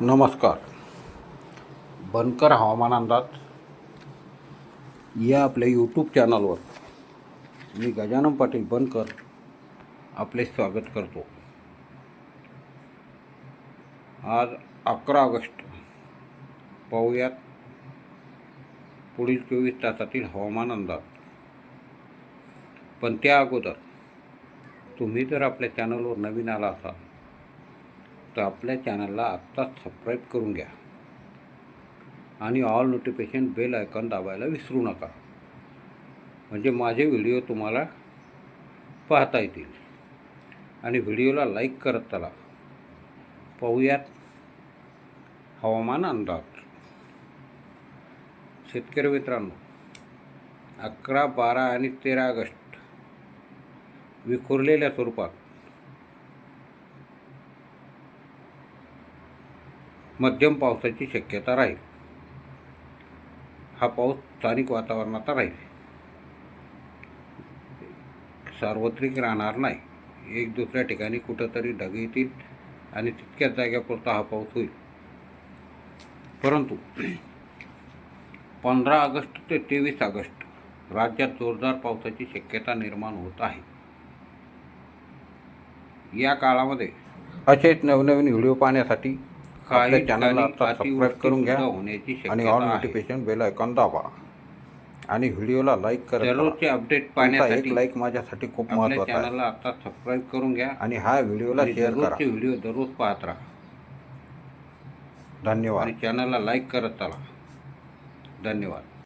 नमस्कार. बनकर हवामान अंदाज या आपल्या यूट्यूब चॅनलवर मी गजानन पाटील बनकर आपले स्वागत करतो. आज अकरा ऑगस्ट पाहूयात पुढील चोवीस तासातील हवामान अंदाज. पण त्या अगोदर तुम्ही जर आपल्या चॅनलवर नवीन आला असाल तर आपल्या चॅनलला आत्ताच सबस्क्राईब करून घ्या. आणि ऑल नोटिफिकेशन बेल आयकॉन दाबायला विसरू नका. म्हणजे माझे व्हिडिओ तुम्हाला पाहता येतील. आणि व्हिडिओला लाईक करत चला. पाहूयात हवामान अंदाज. शेतकरी मित्रांनो अकरा बारा आणि तेरा ऑगस्ट विखुरलेल्या स्वरूपात मध्यम पावसाची शक्यता राहील. हा पाऊस स्थानिक वातावरणाचा राहील. सार्वत्रिक राहणार नाही. एक दुसऱ्या ठिकाणी कुठंतरी ढग येतील आणि तितक्याच जाग्यापुरता हा पाऊस होईल. परंतु पंधरा ऑगस्ट ते तेवीस ऑगस्ट राज्यात जोरदार पावसाची शक्यता निर्माण होत आहे. या काळामध्ये असेच नवनवीन व्हिडिओ पाहण्यासाठी आपल्या चॅनलला आता सबस्क्राईब करून घ्या आणि ऑल नोटिफिकेशन बेल आयकॉन दाबा. आणि व्हिडिओला लाईक करा अपडेट तुमचा एक लाईक माझ्यासाठी खूप महत्त्वाचा आहे. चॅनलला आता सबस्क्राईब करून घ्या आणि हा व्हिडिओला शेअर करा. व्हिडिओ दररोज पाहत राहा. धन्यवाद. आणि चॅनलला लाईक करत चला. धन्यवाद.